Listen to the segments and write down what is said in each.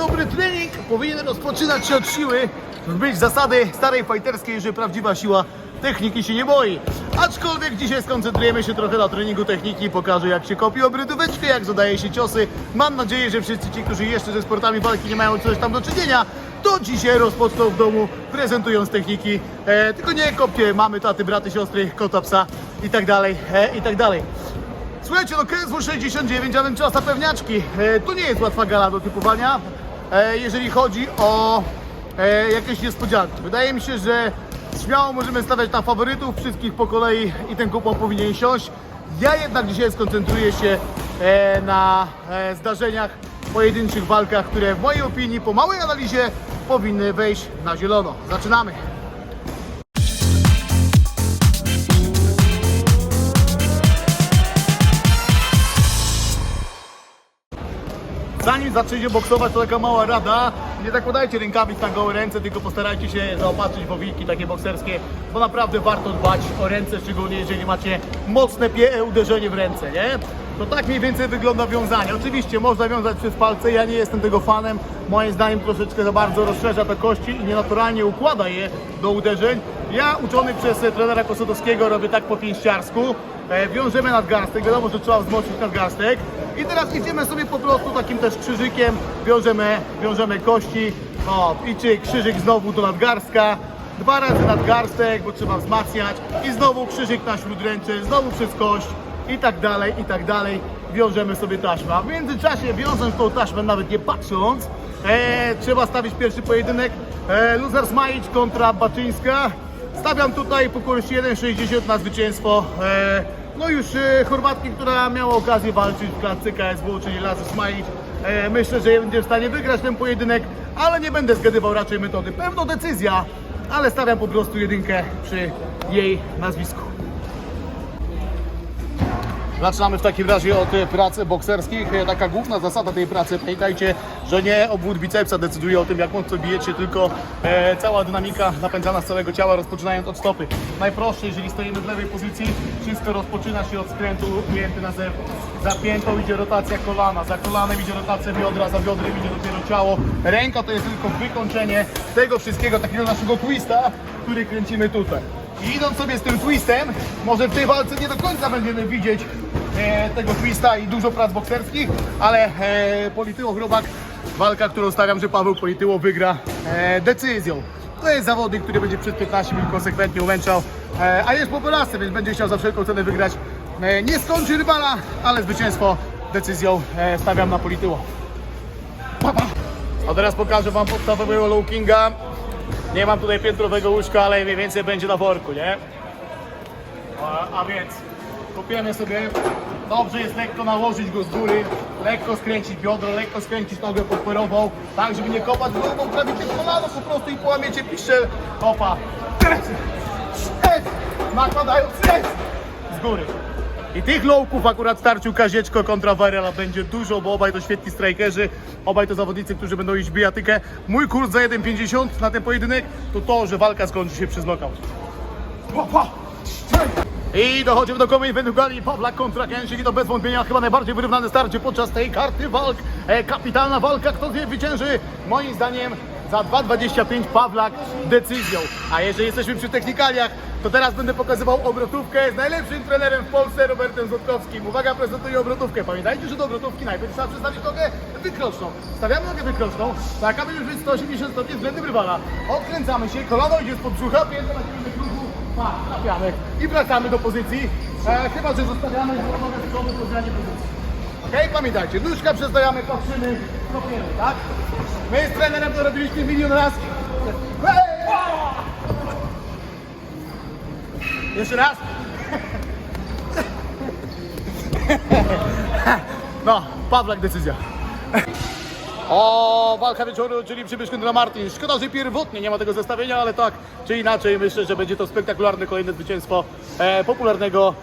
dobry trening powinien rozpoczynać się od siły, być zasady starej fajterskiej, że prawdziwa siła techniki się nie boi. Aczkolwiek dzisiaj skoncentrujemy się trochę na treningu techniki, pokażę jak się kopi obrotóweczkę, jak zadaje się ciosy. Mam nadzieję, że wszyscy ci, którzy jeszcze ze sportami walki nie mają coś tam do czynienia, to dzisiaj rozpoczną w domu, prezentując techniki. E, tylko nie kopcie mamy, taty, braty, siostry, kota, psa i tak dalej, e, i tak dalej. Słuchajcie, no KSW 69, a więc czas na pewniaczki. E, to nie jest łatwa gala do typowania, jeżeli chodzi o e, jakieś niespodzianki. Wydaje mi się, że śmiało możemy stawiać na faworytów, wszystkich po kolei i ten kupon powinien siąść. Ja jednak dzisiaj skoncentruję się e, na e, zdarzeniach, pojedynczych walkach, które w mojej opinii po małej analizie powinny wejść na zielono. Zaczynamy! Zanim zaczniecie boksować, to taka mała rada. Nie zakładajcie rękawic na gołe ręce, tylko postarajcie się zaopatrzyć w owiki takie bokserskie, bo naprawdę warto dbać o ręce, szczególnie jeżeli macie mocne pie uderzenie w ręce, nie? To tak mniej więcej wygląda wiązanie. Oczywiście można wiązać przez palce, ja nie jestem tego fanem. Moim zdaniem troszeczkę za bardzo rozszerza te kości i nienaturalnie układa je do uderzeń. Ja uczony przez trenera Kosotowskiego robię tak po pięściarsku. E, wiążemy nadgarstek, wiadomo, że trzeba wzmocnić nadgarstek. I teraz idziemy sobie po prostu takim też krzyżykiem, wiążemy, wiążemy kości, o i czy krzyżyk znowu do nadgarstka, dwa razy nadgarstek, bo trzeba wzmacniać. I znowu krzyżyk na śródręcze, znowu przez kość. I tak dalej, i tak dalej, wiążemy sobie taśmę. W międzyczasie wiążąc tą taśmę, nawet nie patrząc, e, trzeba stawić pierwszy pojedynek, e, Luzar Smajić kontra Baczyńska. Stawiam tutaj po kursie 1,60 na zwycięstwo. E, no już e, Chorwatki, która miała okazję walczyć w klatce KSW, czyli Lazy Smajić. E, myślę, że będzie w stanie wygrać ten pojedynek, ale nie będę zgadywał raczej metody. Pewno decyzja, ale stawiam po prostu jedynkę przy jej nazwisku. Zaczynamy w takim razie od e, pracy bokserskich. E, Taka główna zasada tej pracy, pamiętajcie, że nie obwód bicepsa decyduje o tym, jak mocno bijecie, tylko e, cała dynamika napędzana z całego ciała, rozpoczynając od stopy. Najprościej, jeżeli stoimy w lewej pozycji, wszystko rozpoczyna się od skrętu ujęty na zewnątrz. Za piętą idzie rotacja kolana, za kolanem idzie rotacja biodra, za biodrem idzie dopiero ciało. Ręka to jest tylko wykończenie tego wszystkiego, takiego naszego twista, który kręcimy tutaj. I idąc sobie z tym twistem, może w tej walce nie do końca będziemy widzieć tego twista i dużo prac bokserskich, ale e, Polityło Chrobak, walka, którą stawiam, że Paweł Polityło wygra e, decyzją. To jest zawodnik, który będzie przez 15 minut konsekwentnie umęczał, e, a jest po polasce, więc będzie chciał za wszelką cenę wygrać. E, nie skończy rywala, ale zwycięstwo decyzją e, stawiam na Polityło. Pa, pa. A teraz pokażę Wam podstawowego low kinga. Nie mam tutaj piętrowego łóżka, ale mniej więcej będzie na worku, nie? A, a więc kopiemy sobie, dobrze jest lekko nałożyć go z góry, lekko skręcić biodro, lekko skręcić nogę podporową, tak żeby nie kopać głową prawie tym kolano po prostu i połamiecie piszczel. Kopa, nakładając z góry. I tych lowków akurat starczył Kazieczko kontra Varela będzie dużo, bo obaj to świetni strajkerzy, obaj to zawodnicy, którzy będą iść bijatykę. Mój kurs za 1,50 na ten pojedynek to to, że walka skończy się przez knockout. I dochodzimy do komy eventu gali Pawlak kontra Kęsik i to bez wątpienia chyba najbardziej wyrównane starcie podczas tej karty walk. E, kapitalna walka, kto zwycięży? Moim zdaniem za 2,25 Pawlak decyzją. A jeżeli jesteśmy przy technikaliach, to teraz będę pokazywał obrotówkę z najlepszym trenerem w Polsce, Robertem Złotkowskim. Uwaga, prezentuję obrotówkę. Pamiętajcie, że do obrotówki najpierw trzeba przedstawić nogę wykroczną. Stawiamy nogę wykroczną, tak aby już być 180 stopni względem rywala. Odkręcamy się, kolano idzie spod brzucha, piętę na kierunek trafiamy i wracamy do pozycji. E, chyba, że zostawiamy nogę z przodu po zmianie pozycji. Okej, pamiętajcie, nóżka przestajamy, patrzymy, kopiemy, tak? My z trenerem to robiliśmy milion raz. Hej! Jeszcze raz. No, Pawlak decyzja. O, walka wieczoru, czyli przybysz kontra Martin. Szkoda, że pierwotnie nie ma tego zestawienia, ale tak czy inaczej myślę, że będzie to spektakularne kolejne zwycięstwo e, popularnego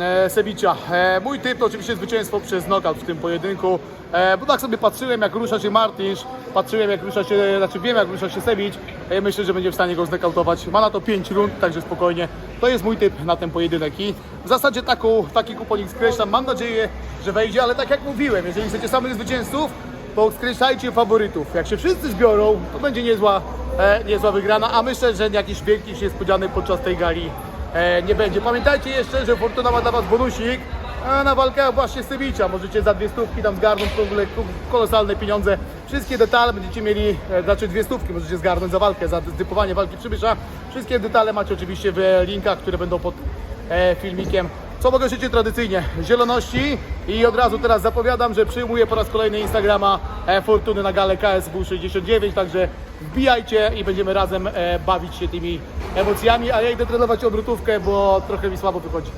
e, Sebicia. E, mój typ to oczywiście zwycięstwo przez knockout w tym pojedynku, e, bo tak sobie patrzyłem jak rusza się Martinsz, patrzyłem jak rusza się, znaczy wiem jak rusza się Sebic, e, myślę, że będzie w stanie go znokautować. Ma na to 5 rund, także spokojnie. To jest mój typ na ten pojedynek i w zasadzie taką, taki kuponik skreślam. Mam nadzieję, że wejdzie, ale tak jak mówiłem, jeżeli chcecie samych zwycięzców, poskreślajcie faworytów. Jak się wszyscy zbiorą, to będzie niezła, e, niezła wygrana, a myślę, że jakiś wielkich niespodzianek podczas tej gali e, nie będzie. Pamiętajcie jeszcze, że Fortuna ma dla Was bonusik e, na walkę właśnie z Sybicza. Możecie za dwie stówki tam zgarnąć w ogóle kolosalne pieniądze. Wszystkie detale będziecie mieli, e, znaczy dwie stówki możecie zgarnąć za walkę, za typowanie walki przybysza. Wszystkie detale macie oczywiście w linkach, które będą pod e, filmikiem. Co mogę życzyć tradycyjnie? Zieloności i od razu teraz zapowiadam, że przyjmuję po raz kolejny Instagrama e, Fortuny na galę KSW 69, także wbijajcie i będziemy razem e, bawić się tymi emocjami, a ja idę trenować obrotówkę, bo trochę mi słabo wychodzi.